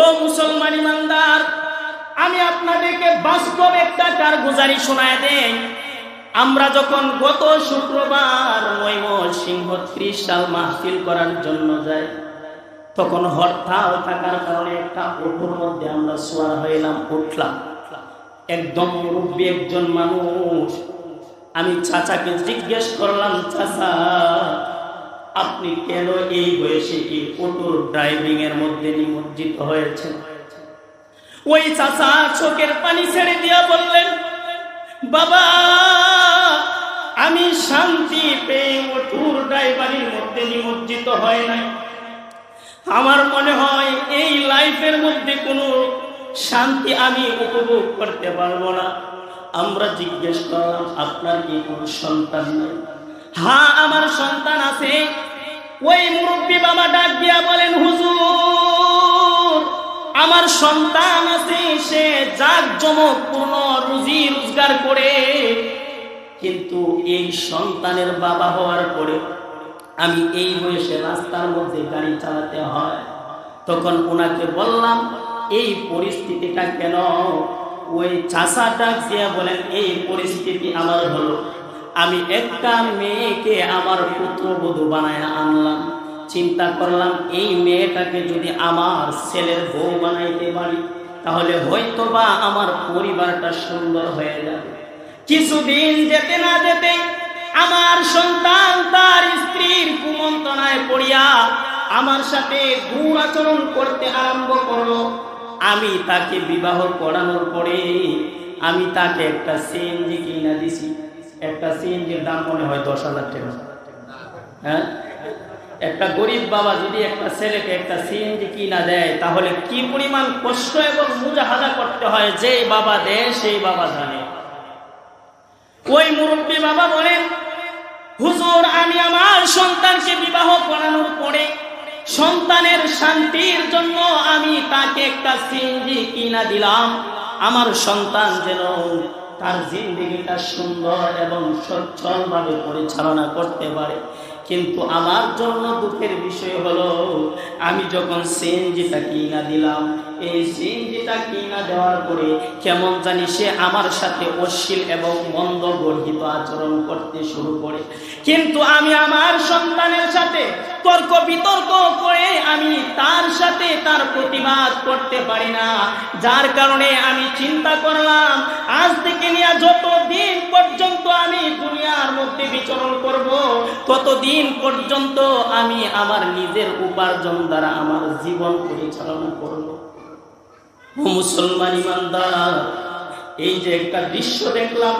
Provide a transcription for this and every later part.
ও মুসলমান ইমানদার, আমি আপনাদেরকে বাস্তব একটা কারগুজারি শোনায় দেই। আমরা যখন গত শুক্রবার ময়মনসিংহ ত্রিশ সাল মাহফিল করার জন্য যাই, তখন হরতাল থাকার কারণে একটা অটোর মধ্যে আমরা সোয়ার হইলাম উঠলাম। একদম মুরব্বী একজন মানুষ, আমি চাচাকে জিজ্ঞেস করলাম, চাচা আপনি কেন এই বয়সে এই অটোর ড্রাইভিং এর মধ্যে নিমজ্জিত হয়েছেন? ওই চাচা চোখের পানি ছেড়ে দিয়া বললেন, বাবা, আমি শান্তি পেয়ে অটোর ড্রাইভারের মধ্যে নিমজ্জিত হয় নাই। আমার মনে হয় এই লাইফের মধ্যে কোনো শান্তি আমি উপভোগ করতে পারব না। আমরা জিজ্ঞেস করলাম, আপনার কি কোনো সন্তান নেই? হ্যাঁ আমার সন্তান আছে। ওই মুরব্বী বাবা ডাক দিয়া বলেন, হুজুর, আমার সন্তান আছে, সে জাক পূর্ণ রুজি রোজগার করে। কিন্তু এই সন্তানের বাবা হওয়ার পরে আমি এই বয়সে রাস্তার মধ্যে গাড়ি চালাতে হয়। তখন ওনাকে বললাম, এই পরিস্থিতিটা কেন? ওই চাষাটা দিয়ে বলেন, এই পরিস্থিতি আমার হলো। আমি একটা মেয়েকে আমার পুত্রবধূ বানায় আনলাম। চিন্তা করলাম, এই মেয়েটাকে যদি আমার ছেলের বউ বানাইতে পারি, তাহলে হয়তো বা আমার পরিবারটা সুন্দর হয়ে যাবে। কিছুদিন যেতে না যেতে আমার সন্তান তার স্ত্রীর কুমন্ত্রণায় পড়িয়া আমার সাথে দুরাচরণ করতে আরম্ভ করল। আমি তাকে বিবাহ করানোর পরে আমি তাকে একটা সিএনজি কিনা দিছি। একটা সিএনজির দাম মনে হয় দশ হাজার টাকা। হ্যাঁ? একটা গরিব বাবা যদি একটা ছেলেকে একটা সিএনজি কিনা দেয়, তাহলে কি পরিমাণ কষ্ট এবং মুজাহাদা করতে হয় যে বাবা দেয়, সেই বাবা জানে। ওই মুরব্বী বাবা বলেন, হুজুর, আমি আমার সন্তানকে বিবাহ করানোর পরে সন্তানের শান্তির জন্য আমি তাকে একটা সিএনজি কিনা দিলাম। আমার সন্তান যেন তার জিন্দগিটা সুন্দর এবং সচ্ছলভাবে পরিচালনা করতে পারে। কিন্তু আমার জন্য দুঃখের বিষয় হলো, আমি যখন সিএনজিটা কিনা দিলাম এই সিএনজিটা কিনা দেওয়ার পরে কেমন জানি সে আমার সাথে অশ্লীল এবং মন্দ গর্হিত আচরণ করতে শুরু করে। কিন্তু আমি আমার সন্তানের সাথে তর্ক বিতর্ক করে আমি তার সাথে তার প্রতিবাদ করতে পারি না। যার কারণে আমি চিন্তা করলাম, আজ থেকে নিয়ে যত দিন পর্যন্ত আমি দুনিয়ার মধ্যে বিচরণ করব, ততদিন পর্যন্ত আমি আমার নিজের উপার্জন দ্বারা আমার জীবন পরিচালনা করব। মুসলমান ইমানদার, এই যে একটা দৃশ্য দেখলাম,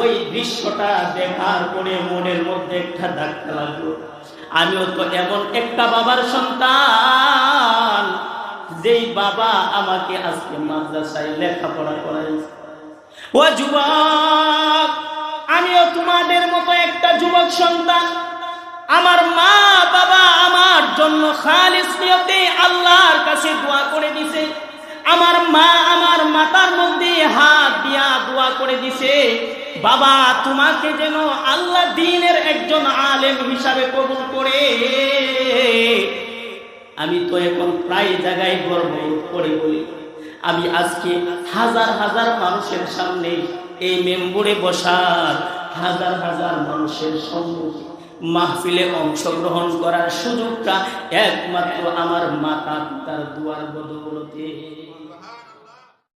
ওই দৃশ্যটা দেখার পরে মনের মধ্যে একটা ধাক্কা লাগল। আমিও তো এমন একটা বাবার সন্তান, যেই বাবা আমাকে আজকে মাদ্রাসায় লেখাপড়া করাইছে। ও যুবক, আমিও তোমাদের মতো একটা যুবক সন্তান, আমার মা বাবা আমার জন্য খালিস আল্লাহর কাছে দোয়া করে দিছে। আমার মা, আমার মাতার মধ্যে হাত দিয়া দোয়া করে দিছে, বাবা, তোমাকে যেন আল্লাহ দিনের একজন আলেম হিসাবে কবুল করে। আমি তো এখন প্রায় জায়গায় গর্ব করে বলি, আমি আজকে হাজার হাজার মানুষের সামনে এই মেম্বরে বসার হাজার হাজার মানুষের সম্মুখে মাহফিলে অংশগ্রহণ করার সুযোগটা একমাত্র আমার মাতা পিতার দুয়ার বদৌলতে